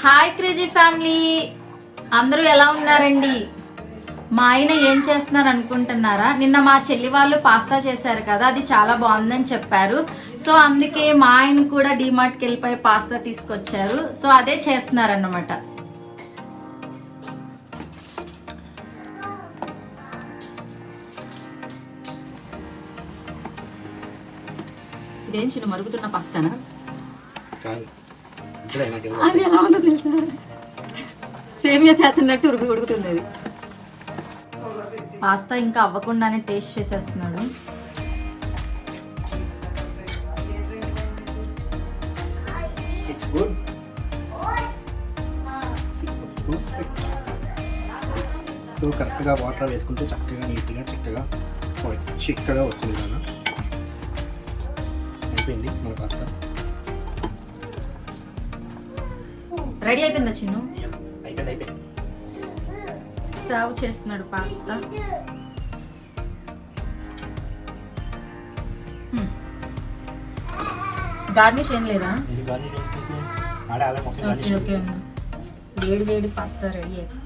Hi crazy family. అందరూ ఎలా ఉన్నారండి? మా ఆయన ఏం చేస్తున్నారు అనుకుంటున్నారా? నిన్న మా చెల్లి వాళ్ళు పాస్తా చేశారు కదా అది చాలా బాగుందని చెప్పారు. సో అందుకే మా ఆయన కూడా డిమార్ట్కి వెళ్ళిపోయి పాస్తా తీసుకొచ్చారు. సో అదే చేస్తున్నారన్నమాట. ఇదేం చిన్న మరుగుతున్న పాస్తానా? అది ఎలా ఉందో తెలుసా? సేమియా చేస్తున్నట్టు ఉరుగు ఉడుకుతుంది పాస్తా ఇంకా అవ్వకుండానే టేస్ట్ చేసేస్తున్నాడు. ఇట్స్ గుడ్ సో కరెక్ట్గా వాటర్ వేసుకుంటే చక్కగా నీట్గా చిక్కగా చిక్కగా వచ్చింది కదా. అయిపోయింది మన పాస్తా. రెడీ అయిపోయిందా చిన్ను? అయిపోయింది అయిపోయింది. సర్వ్ చేస్తున్నాడు పాస్తా. గార్నిష్ ఏం లేదా? Okay okay. వేడి వేడి పాస్తా రెడీ అయిపోయింది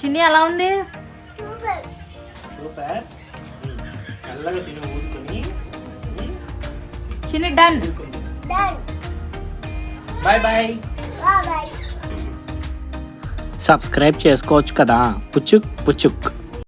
చిన్ని ఎలా ఉంది? సూపర్. చిన్ని డన్. బాయ్ బాయ్ సబ్స్క్రైబ్ చేసుకోవచ్చు కదా. పుచ్చుక్ పుచ్చుక్.